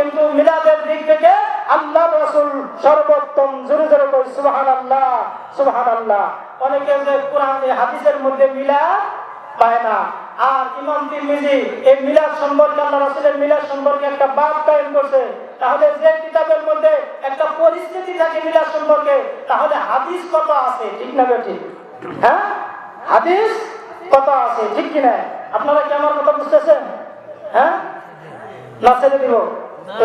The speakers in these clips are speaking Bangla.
কিন্তু মিলাদের দিক থেকে আল্লাহ রসুল সর্বোত্তম, জোরে জোরে কই সুবাহান আল্লাহ সুবাহান আল্লাহ অনেকে যে কোরআন, হাদিসের মধ্যে মিলা পায় না। আর ইমাম তিরমিজি, এই মিলাদ সম্পর্কে, আল্লাহ রাসূলের মিলাদ সম্পর্কে একটা বাদ কায়েম করছে। তাহলে যে কিতাবের মধ্যে একটা পরিস্থিতি থাকে মিলাদ সম্পর্কে, তাহলে হাদিস কত আছে? ঠিক না ঠিক হ্যাঁ? হাদিস কত আছে? ঠিক কি না? আপনারা কি আমার কথা বুঝতেছেন? হ্যাঁ? না ছেড়ে দিব।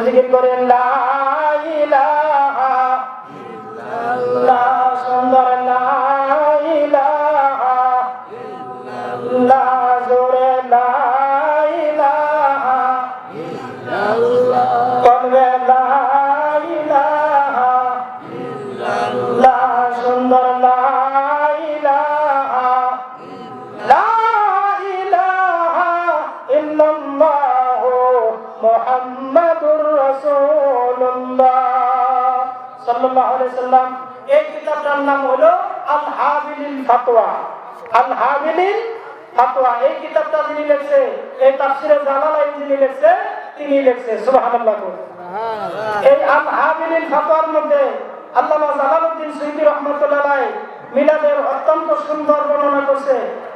জিকির করেন লা ইলাহা ইল্লাল্লাহ। সুন্দর লা সাল্লাল্লাহু আলাইহি সাল্লাম এই কিতাবটার নাম হলো আল হাবিলিল ফাতওয়া। আল হাবিলিল ফাতওয়া এই কিতাবটা যিনি লিখছে এই তাফসিরে জালালাইন যিনি লিখছে তিনি লিখছে সুবহানাল্লাহ এই আল হাবিলিল ফাতওয়ার মধ্যে আল্লামা জালালউদ্দিন রহমাতুল্লাহ আলাইহি মিলাদের অত্যন্ত সুন্দর বর্ণনা করছে।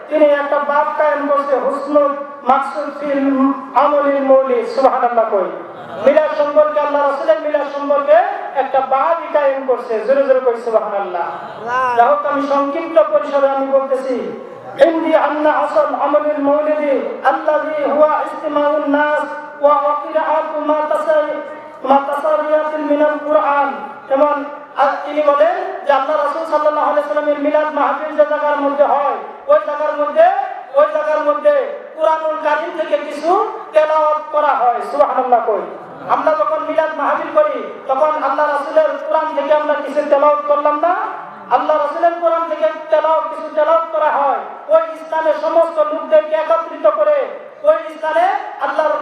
তিনি একটা বাপ কায়েম করছে হুসনুল মাকসুদ ফিল আমলিল মৌলিদ সুবহানাল্লাহ কই। মিলাদ সম্পর্কে আল্লাহ রাসূলের মিলাদ সম্পর্কে একটা বাড়ি কায়েম করছে। জোরে জোরে কই সুবহানাল্লাহ। যাও আমি সংক্ষিপ্ত পরিসরে আমি বলতেছি ইন্দি আন্না আসল আমলিল মাউলিদি আল্লাযী হুয়া ইসতিমাউন নাস ওয়া ওয়াকিরাআতু মা তাসাই মা তাসারিয়াতিন মিনাল কুরআন। যেমন তিনি বলেন যে আল্লাহ রাসূল সাল্লাল্লাহু আলাইহি সাল্লামের মিলাদ মাহফিল যে জায়গার মধ্যে হয় ওই জায়গার মধ্যে ওই জায়গার মধ্যে কুরআনুল কারীম থেকে কিছু তেলাওয়াত করা হয়। সুবহানাল্লাহ কই। আমরা যখন মিলাদ মাহফিল করি, তখন আল্লাহ রাসূলের কোরআন থেকে আমরা কিছু তেলাওয়াত করলাম না? আল্লাহ রাসূলের কোরআন থেকে তেলাওয়াত, কিছু তেলাওয়াত করা হয়। ওই স্থানে সমস্ত লোকদেরকে একত্রিত করে ওই স্থানে আল্লাহর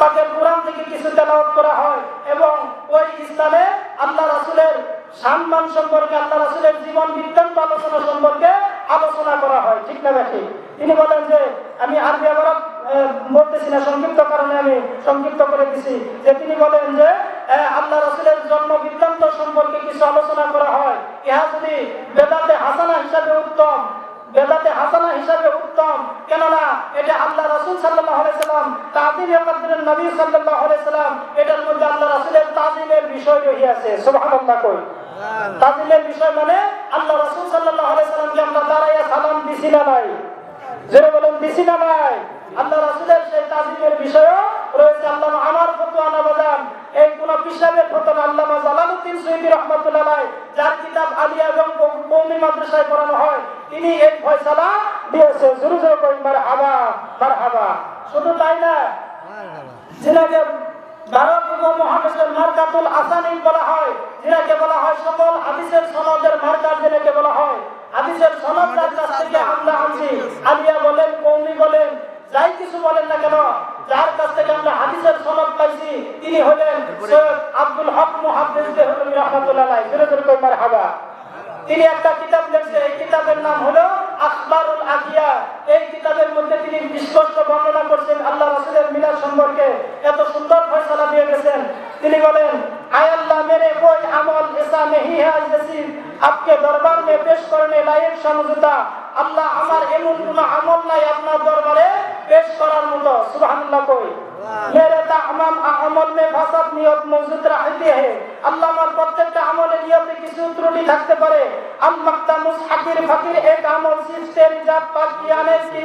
পাকের কোরআন থেকে কিছু তেলাওয়াত করা হয় এবং ওই স্থানে আল্লাহ রাসূলের সম্মান সম্পর্কে, আল্লাহ রাসূলের জীবন বৃত্তান্ত আলোচনা সম্পর্কে আলোচনা করা হয়। ঠিক না নাকি তিনি বলেন যে, আমি আরবি আবার বলতেছি না সংক্ষিপ্ত কারণে আমি সংক্ষিপ্ত করে দিছি। যে তিনি বলেন যে আল্লাহ রাসূলের জন্ম বৃত্তান্ত সম্পর্কে কিছু আলোচনা করা হয়। ইহা যদি বেদাতে হাসানা হিসাবে উত্তম বেদাতে হাসানা হিসাবে উত্তম কেননা এটা আল্লাহ রাসূল সাল্লাল্লাহু আলাইহি সাল্লাম তাজিম ইয়াকাদ্দিরের নবী সাল্লাল্লাহু আলাইহি সাল্লাম এটার মধ্যে আল্লাহ রাসূলের তাজিমের বিষয় রহিয়াছে। সুবহানাল্লাহ কই। তাজিমের বিষয় মানে আল্লাহ রসুল সাল্লাল্লাহু আলাইহি সাল্লামকে আমরা দাঁড়াইয়া সালাম দিছি না নাই। দিছি না আল্লাহ রাসূলের সেই রয়েছে। আল্লাহ আমার ফতোয়া না এই কোন ফতোয়া আল্লামা জালালউদ্দিন রাহমাতুল্লাহ আলাইহি, যার কিতাব আলিয়া এবং কওমি মাদ্রাসায় পড়ানো হয়, তিনি এই ফয়সালা দিয়েছে। মারহাবা মারহাবা। শুধু তাই না, যেটাকে বলা হয় বলা হয় বলা হয় থেকে আমরা আনছি আলিয়া বলেন কৌমি বলেন যাই কিছু বলেন না কেন? যার কাছ থেকে আমরা হাদিসের সনদ পাইছি, তিনি হলেন আব্দুল হক মুহাদ্দিস দেহলভী রাহমাতুল্লাহ আলাইহি। বিরোধের মারহাবা? তিনি একটা কিতাব লিখছে, এই কিতাবের নাম হলো আখবারুল আকিয়া এই কিতাবের মধ্যে তিনি বিস্পষ্ট বর্ণনা করছেন, আল্লাহ রাসূলের মিলাদ সম্পর্কে এত সুন্দর ফয়সালা দিয়ে গেছেন। তিনি বলেন আয় আল্লাহ মেরে কোই আমল এসা নেহি হ্যায় জসিম আপকে দরবার মে পেশ করনে লায়েক সমঝোতা আল্লাহ, আমার এমন কোন আমল নাই আপনার দরবারে পেশ করার মতো সুবহানাল্লাহ কই। মেরা তামাম আমল মে ফাসাদ নিয়ত মজুদ রাখতে হে। আল্লাহ আমার প্রত্যেকটা আমলে নিয়তে কিছু ত্রুটি থাকতে পারে। আল মাকতামুস হাকির ফাকির এক আমল সিস্টেম জাত পাক কিয়ানে কি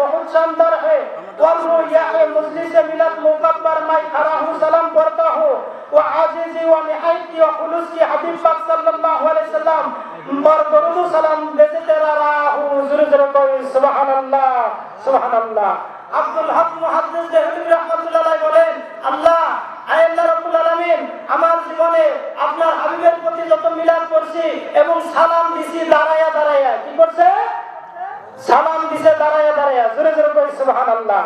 বহুত সুন্দর হে ওয়াল রুয়া এ মজলিস মিলাত মুকাব্বার মাই খারাহু সালাম পড়তা হো। ওয়া আজিজি ওয়া নিহাইতি ওয়া খুলুসি হাবিব পাক সাল্লাল্লাহু আলাইহি সাল্লাম। বার সালাম বেজে তেরা কই সুবহানাল্লাহ সুবহানাল্লাহ। আব্দুল হক মুহাদ্দিস দেহলভী রাহমাতুল্লাহ বলেন আল্লাহ আয় আল্লাহ রাব্বুল আলামিন আমার জীবনে আপনার হাবিবের প্রতি যত মিলাদ করছি এবং সালাম দিছি দাঁড়ায়া দাঁড়ায়া। কি করছে? সালাম দিছে দাঁড়ায়া দাঁড়ায়া। জোরে জোরে কই সুবহানাল্লাহ।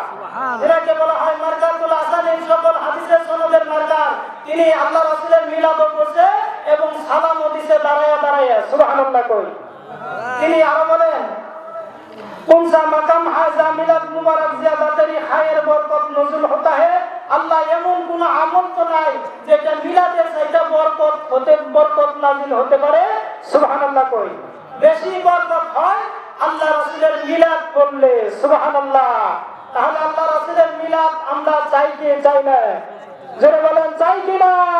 এটাকে বলা হয় মারকাতুল আসান এই সকল হাদিসের সনদের মারকার। তিনি আল্লাহ রাসূলের মিলাদ করছে এবং সালামও দিছে দাঁড়ায়া দাঁড়ায়া। সুবহানাল্লাহ কই। তিনি আরও বলেন कौन सा मकाम हाजा मिलत मुबारक ज्यादा तेरी खायर बरकत नजुल होता है আল্লাহ এমন কোন আমল তো নাই যেটা মিলাদের চাইতে বরকত হতে বরকত নাজিল হতে পারে সুবহানাল্লাহ কই বেশি বরকত হয় আল্লাহ রাসূলের মিলাদ করলে সুবহানাল্লাহ তাহলে আল্লাহ রাসূলের মিলাদ আমরা চাই কি চাই না জোরে বলেন চাই কি না দয়া